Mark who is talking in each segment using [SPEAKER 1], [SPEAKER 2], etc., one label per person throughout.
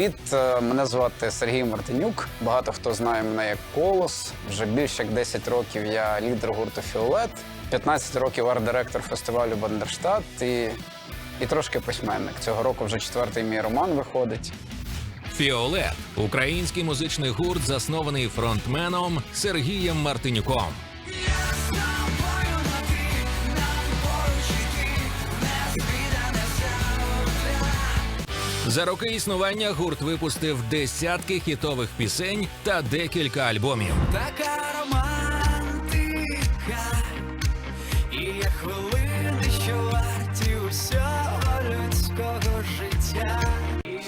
[SPEAKER 1] Привіт, е, мене звати Сергій Мартинюк. Багато хто знає мене як Колос. Вже більше як 10 років я лідер гурту Фіолет, 15 років арт-директор фестивалю Бандерштат і, і трошки письменник. Цього року вже четвертий мій роман виходить.
[SPEAKER 2] Фіолет український музичний гурт, заснований фронтменом Сергієм Мартинюком. За роки існування гурт випустив десятки хітових пісень та декілька альбомів.
[SPEAKER 3] Така романтика, і є хвилини, що варті усього людського життя.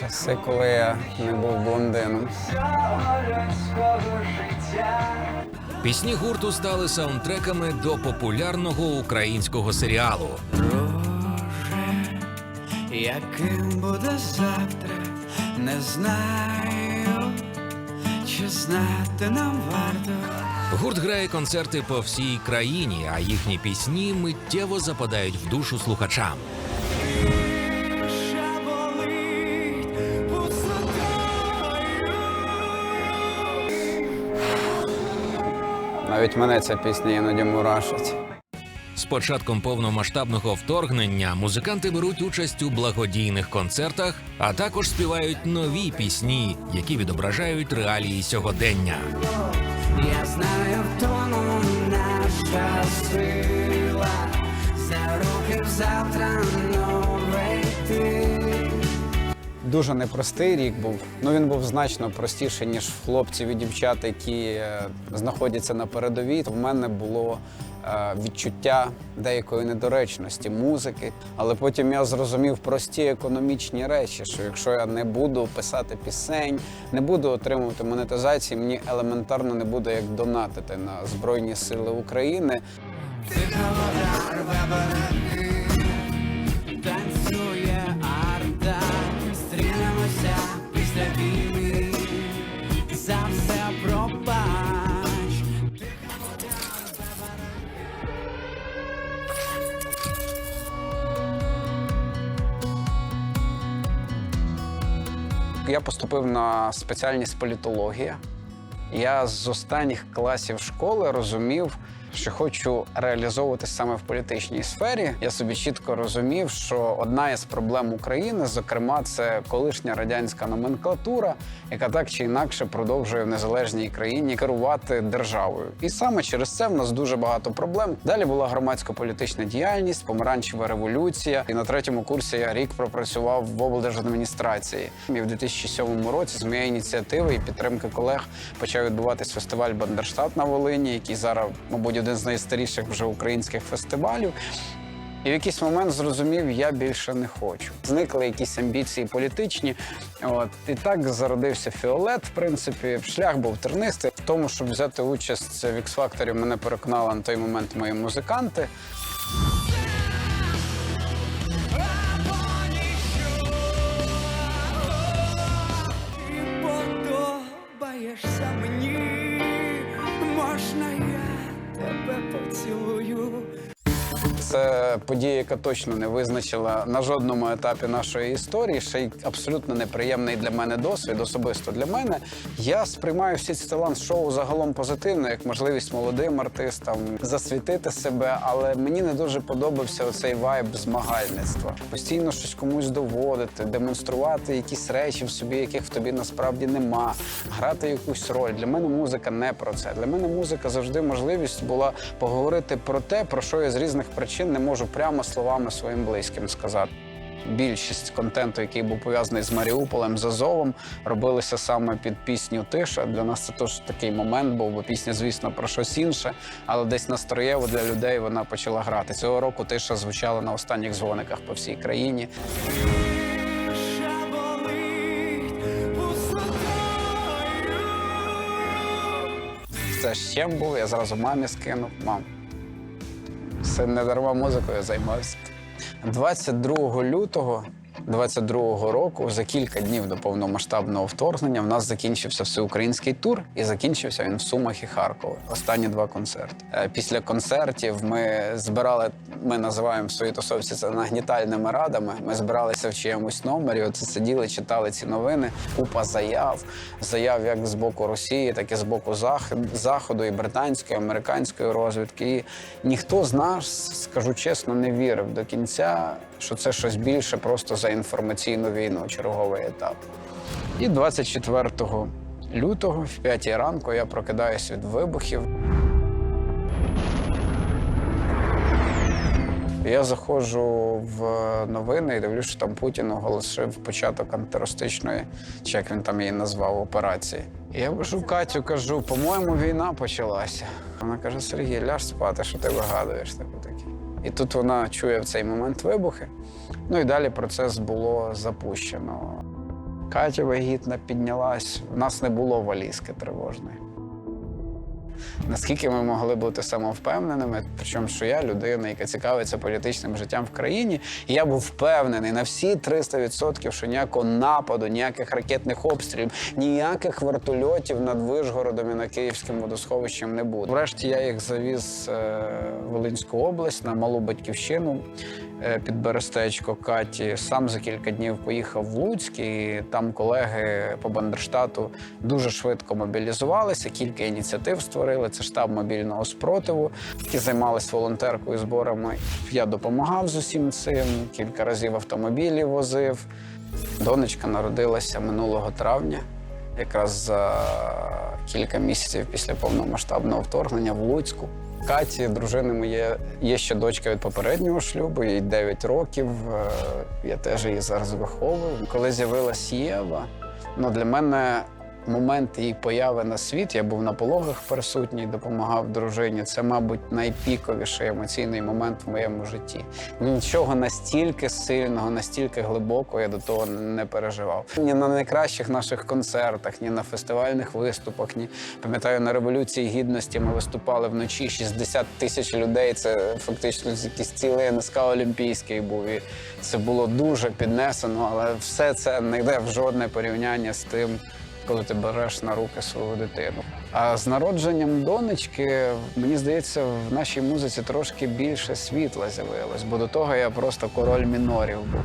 [SPEAKER 1] Часи, коли я не був блондином.
[SPEAKER 3] Людського життя.
[SPEAKER 2] Пісні гурту стали саундтреками до популярного українського серіалу.
[SPEAKER 3] Яким буде завтра, не знаю, чи знати нам варто.
[SPEAKER 2] Гурт грає концерти по всій країні, а їхні пісні миттєво западають в душу слухачам.
[SPEAKER 1] Навіть мене ця пісня іноді мурашить.
[SPEAKER 2] Початком повномасштабного вторгнення музиканти беруть участь у благодійних концертах, а також співають нові пісні, які відображають реалії сьогодення.
[SPEAKER 3] Я знаю, в тому наша сила. За руки завтра новий ти.
[SPEAKER 1] Дуже непростий рік був. Ну він був значно простіший, ніж хлопців і дівчат, які е, знаходяться на передовій. В мене було е, відчуття деякої недоречності музики. Але потім я зрозумів прості економічні речі, що якщо я не буду писати пісень, не буду отримувати монетизації, мені елементарно не буде як донатити на Збройні Сили України. Я поступив на спеціальність політологія. Я з останніх класів школи розумів, що хочу реалізовуватись саме в політичній сфері. Я собі чітко розумів, що одна із проблем України, зокрема, це колишня радянська номенклатура, яка так чи інакше продовжує в незалежній країні керувати державою. І саме через це в нас дуже багато проблем. Далі була громадсько-політична діяльність, помаранчева революція. І на третьому курсі я рік пропрацював в облдержадміністрації. І в 2007 році з моєї ініціативи і підтримки колег почав відбуватись фестиваль Бандерштат на Волині, який зараз, мабуть, один з найстаріших вже українських фестивалів. І в якийсь момент зрозумів, я більше не хочу. Зникли якісь амбіції політичні. От і так зародився фіолет. В принципі, шлях був тернистий. В тому, щоб взяти участь в X-Factor, мене переконали на той момент мої музиканти. Це подія, яка точно не визначила на жодному етапі нашої історії. Ще й абсолютно неприємний для мене досвід, особисто для мене. Я сприймаю всі ці талант-шоу загалом позитивно, як можливість молодим артистам засвітити себе. Але мені не дуже подобався оцей вайб змагальництва. Постійно щось комусь доводити, демонструвати якісь речі в собі, яких в тобі насправді нема, грати якусь роль. Для мене музика не про це. Для мене музика завжди можливість була поговорити про те, про що я з різних причин не можу прямо словами своїм близьким сказати. Більшість контенту, який був пов'язаний з Маріуполем, з Азовом, робилися саме під пісню Тиша. Для нас це теж такий момент був, бо пісня, звісно, про щось інше, але десь настроєво для людей вона почала грати. Цього року тиша звучала на останніх дзвониках по всій країні. Це ж був, я зразу мамі скинув. Мам, син не дарма музикою займався. 22 лютого 22-го року, за кілька днів до повномасштабного вторгнення, в нас закінчився всеукраїнський тур, і закінчився він в Сумах і Харкові. Останні два концерти. Е, Після концертів ми збирали, ми називаємо в своїй тусовці це нагнітальними радами. Ми збиралися в чиємусь номері. Оце сиділи, читали ці новини. Купа заяв, заяв як з боку Росії, так і з боку Заходу, і британської, і американської розвідки. І ніхто з нас, скажу чесно, не вірив до кінця, що це щось більше просто за інформаційну війну, черговий етап. І 24 лютого, в 5 ранку, я прокидаюся від вибухів. Я заходжу в новини і дивлюся, що там Путін оголосив початок антитерористичної, чи як він там її назвав, операції. І я кажу Катю, кажу, по-моєму, війна почалася. Вона каже: Сергій, ляж спати, що ти вигадуєш таке таке. І тут вона чує в цей момент вибухи. Ну і далі процес було запущено. Катя вагітна піднялась, у нас не було валізки тривожної. Наскільки ми могли бути самовпевненими, причому що я людина, яка цікавиться політичним життям в країні, і я був впевнений на всі 300%, що ніякого нападу, ніяких ракетних обстрілів, ніяких вертольотів над Вишгородом і над Київським водосховищем не буде. Врешті я їх завіз е, в Волинську область на малу батьківщину під Берестечко Каті. Сам за кілька днів поїхав в Луцьк, і там колеги по Бандерштату дуже швидко мобілізувалися. Кілька ініціатив створили. Це штаб мобільного спротиву, які займалися волонтеркою зборами. Я допомагав з усім цим. Кілька разів автомобілі возив. Донечка народилася минулого травня, якраз за кілька місяців після повномасштабного вторгнення в Луцьку. Каті, дружини моє, є ще дочка від попереднього шлюбу, їй 9 років. е, Я теж її зараз виховую. Коли з'явилась Єва, ну для мене момент її появи на світ, я був на пологах присутній, допомагав дружині. Це, мабуть, найпіковіший емоційний момент в моєму житті. Нічого настільки сильного, настільки глибокого я до того не переживав. Ні на найкращих наших концертах, ні на фестивальних виступах, ні пам'ятаю, на революції гідності ми виступали вночі. 60 тисяч людей. Це фактично якийсь цілий НСК Олімпійський був. І це було дуже піднесено, але все це не йде в жодне порівняння з тим коли ти береш на руки свою дитину. А з народженням донечки, мені здається, в нашій музиці трошки більше світла з'явилось, бо до того я просто король мінорів був.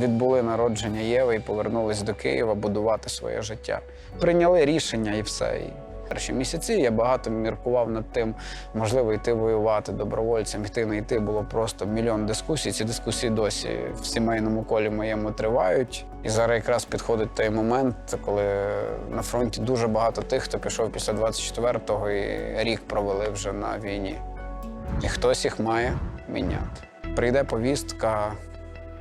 [SPEAKER 1] Відбули народження Єви і повернулись до Києва будувати своє життя. Прийняли рішення і все. Перші місяці я багато міркував над тим, можливо, йти воювати добровольцем, йти не йти. Було просто мільйон дискусій. Ці дискусії досі в сімейному колі моєму тривають. І зараз якраз підходить той момент, коли на фронті дуже багато тих, хто пішов після 24-го і рік провели вже на війні. І хтось їх має міняти. Прийде повістка,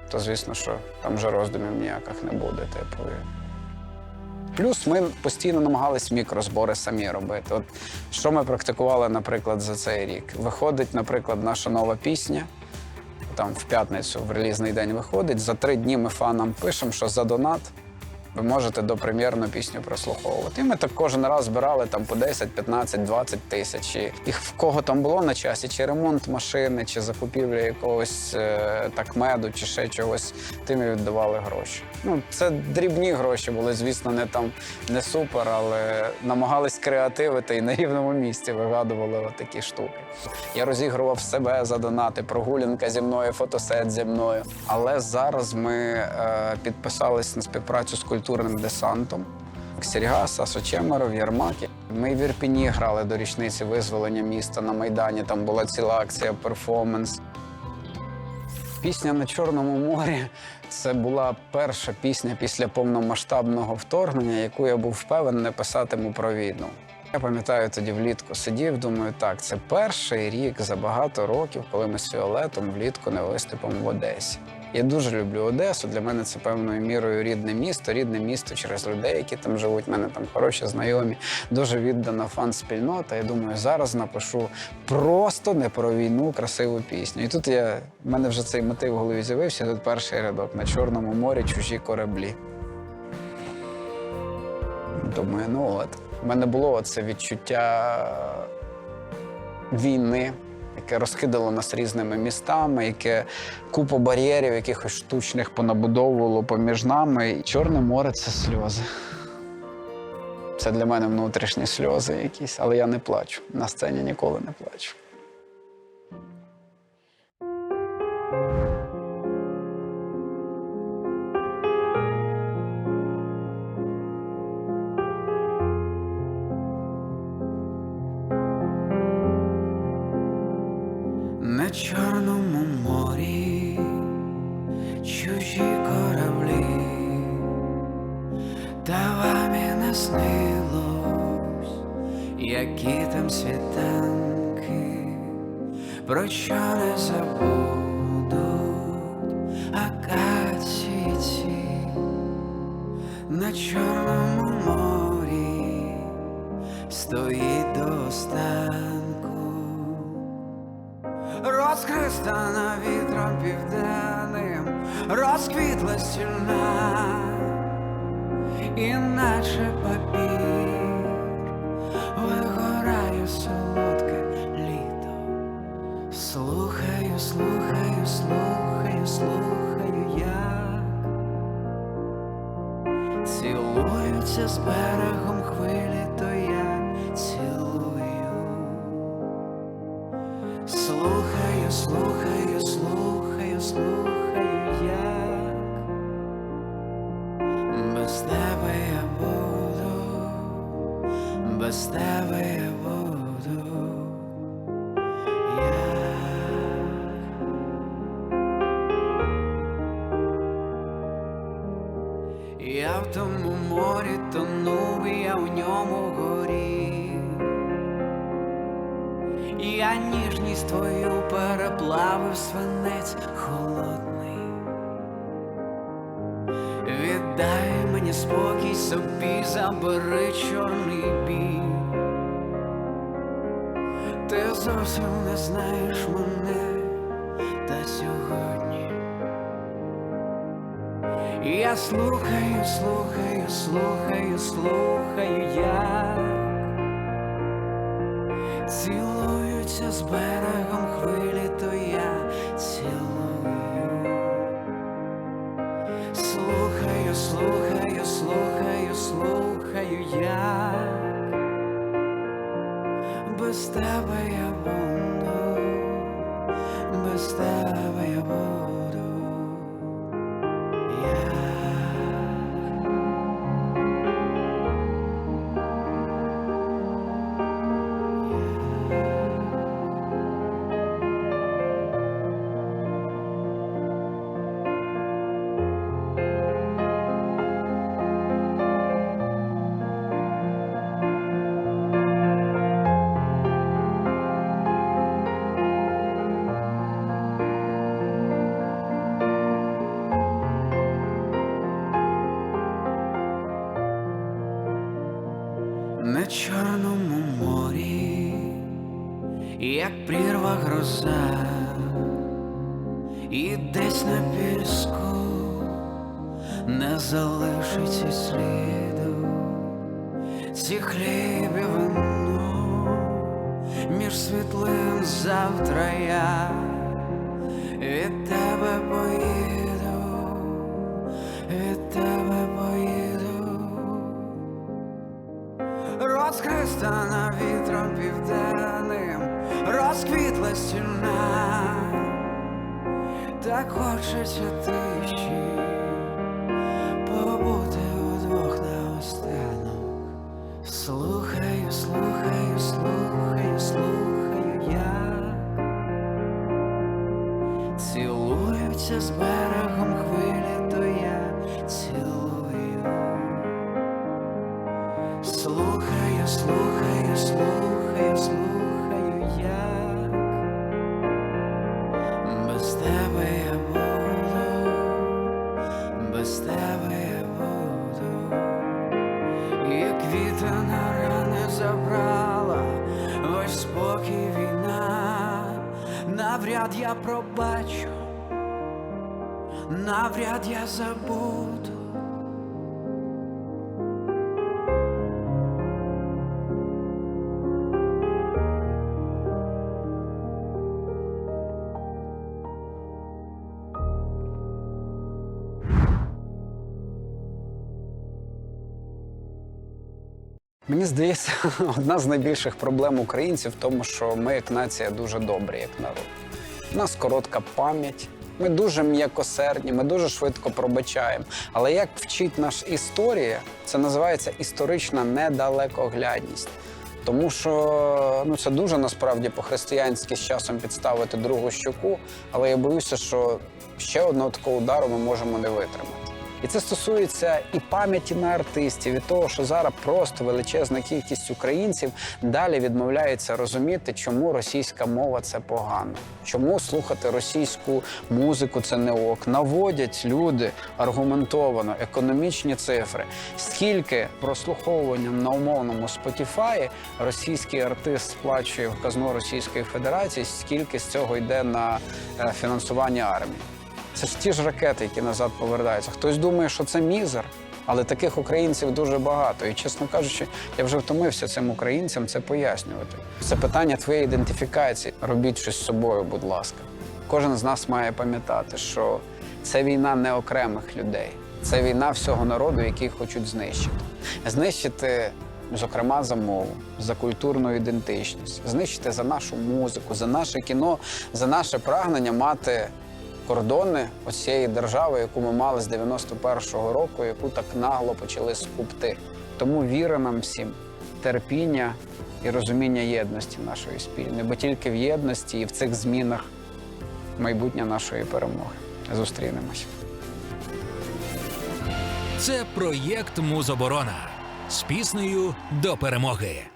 [SPEAKER 1] то звісно, що там вже роздумів ніяких не буде. Типу. Плюс ми постійно намагалися мікрозбори самі робити. От що ми практикували, наприклад, за цей рік? Виходить, наприклад, наша нова пісня. там в п'ятницю в релізний день виходить. За три дні ми фанам пишемо, що за донат ви можете допрем'єрну пісню прослуховувати. І ми так кожен раз збирали там по 10, 15, 20 тисяч. І в кого там було на часі, чи ремонт машини, чи закупівля якогось е, так меду, чи ще чогось, тим і віддавали гроші. Ну, це дрібні гроші були, звісно, не там не супер, але намагались креативити і на рівному місці вигадували такі штуки. Я розігрував себе за донати, прогулянка зі мною, фотосет зі мною. Але зараз ми е, підписались на співпрацю з культурним десантом. Серга, Сасо Чемеров, Єрмаки. Ми в Ірпіні грали до річниці визволення міста на Майдані. Там була ціла акція, перформанс. Пісня на Чорному морі це була перша пісня після повномасштабного вторгнення, яку я був впевнений не писатиму про війну. Я пам'ятаю, тоді влітку сидів, думаю, так, це перший рік за багато років, коли ми з Фіолетом влітку не виступимо в Одесі. Я дуже люблю Одесу. Для мене це певною мірою рідне місто, рідне місто через людей, які там живуть. У мене там хороші знайомі, дуже віддана фан-спільнота. Я думаю, зараз напишу просто не про війну, красиву пісню. І тут я в мене вже цей мотив в голові з'явився. Тут перший рядок на Чорному морі чужі кораблі. Думаю, ну от. У мене було це відчуття війни, яке розкидало нас різними містами, яке купу бар'єрів, якихось штучних понабудовувало поміж нами. Чорне море це сльози. Це для мене внутрішні сльози якісь, але я не плачу. На сцені ніколи не плачу.
[SPEAKER 4] Цілуються з берегом хвилі, то я цілую. Слухаю, слухаю, слухаю, слухаю, як без тебе я буду, без тебе я буду. Ніжність твою переплавив свинець холодний. Віддай мені спокій собі, забери чорний біль. Ти зовсім не знаєш мене та сьогодні. Я слухаю, слухаю, слухаю, слухаю, як цілуються з берегом Ці хліб і вино між світлин завтра я. Від тебе поїду, від тебе поїду. Розхристана вітром південним, розквітла стіна, так хочеться тиші, цілуються з навряд я забуду.
[SPEAKER 1] Мені здається, одна з найбільших проблем українців в тому, що ми як нація дуже добрі, як народ. У нас коротка пам'ять, ми дуже м'якосердні, ми дуже швидко пробачаємо. Але як вчить наша історія, це називається історична недалекоглядність. Тому що ну це дуже насправді по-християнськи з часом підставити другу щоку, але я боюся, що ще одного такого удару ми можемо не витримати. І це стосується і пам'яті на артистів, і того, що зараз просто величезна кількість українців далі відмовляється розуміти, чому російська мова це погано, чому слухати російську музику це не ок. Наводять люди аргументовано економічні цифри. Скільки прослуховуванням на умовному Spotify російський артист сплачує в казну Російської Федерації, скільки з цього йде на е, фінансування армії. Це ж ті ж ракети, які назад повертаються. Хтось думає, що це мізер, але таких українців дуже багато. І, чесно кажучи, я вже втомився цим українцям це пояснювати. Це питання твоєї ідентифікації. Робіть щось з собою, будь ласка. Кожен з нас має пам'ятати, що це війна не окремих людей, це війна всього народу, який хочуть знищити. Знищити. Зокрема, за мову, за культурну ідентичність, знищити за нашу музику, за наше кіно, за наше прагнення мати кордони цієї держави, яку ми мали з 91-го року, яку так нагло почали скупти. Тому віри нам всім, терпіння і розуміння єдності нашої спільної, бо тільки в єдності і в цих змінах майбутнє нашої перемоги. Зустрінемось.
[SPEAKER 2] Це проєкт Музоборона з піснею до перемоги.